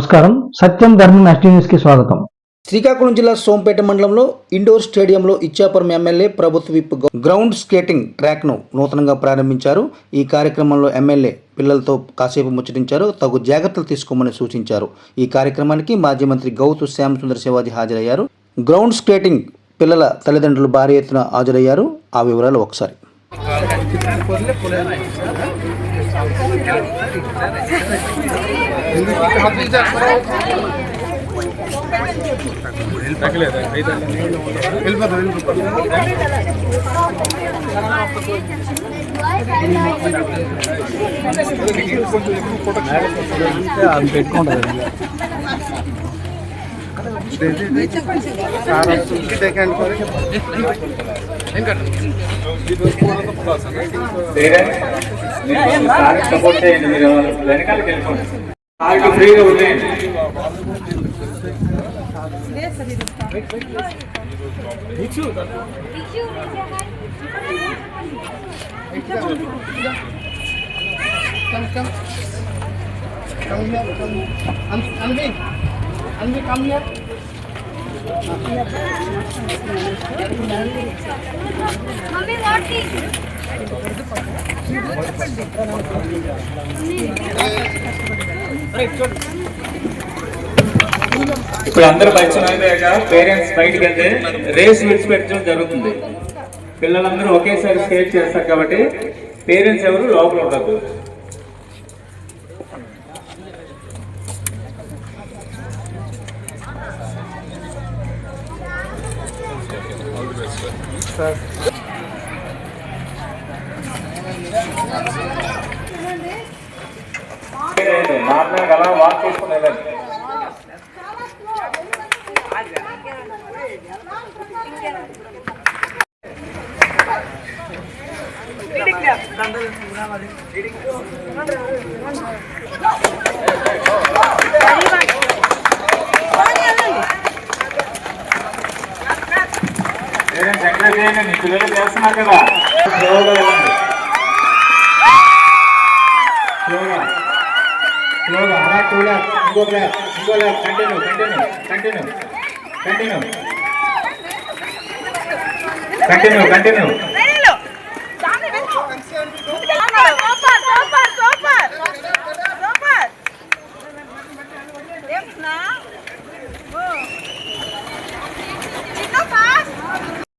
నమస్కారం. సత్యం ధర్మం కి స్వాగతం. శ్రీకాకుళం జిల్లా సోంపేట మండలంలో ఇండోర్ స్టేడియంలో ఇచ్చాపురం ఎమ్మెల్యే ప్రభుత్వ విప్ గ్రౌండ్ స్కేటింగ్ ట్రాక్ను నూతనంగా ప్రారంభించారు. ఈ కార్యక్రమంలో ఎమ్మెల్యే పిల్లలతో కాసేపు ముచ్చటించారు. తగు జాగ్రత్తలు తీసుకోమని సూచించారు. ఈ కార్యక్రమానికి మాజీ మంత్రి గౌతు శ్యామ్ సుందర్ శివాజీ హాజరయ్యారు. గ్రౌండ్ స్కేటింగ్ పిల్లల తల్లిదండ్రులు భారీ ఎత్తున హాజరయ్యారు. ఆ వివరాలు ఒకసారి. సపోర్ట్ చేయండి మీరు వెనకాలకి వెళ్ళిపోండి కాళ్ళకి ఫ్రీగా వదిలేయండి మమ్మీ వాట్ దిస్ ఇప్పుడు అందరూ పరిచయం అయిపోయాక పేరెంట్స్ బయటికి వెళ్తే రేస్ విడిచిపెట్టడం జరుగుతుంది. పిల్లలందరూ ఒకేసారి స్కేట్ చేస్తారు కాబట్టి పేరెంట్స్ ఎవరు లోపల ఉండదు నార్మల్గా అలా వాక్ చేసుకుని వెళ్ళండి చేయండి పిల్లలు చేస్తున్నారు కదా. ఇంకో ల్యాక్ ఇంకో lakh continue continue continue continue. Continue continue.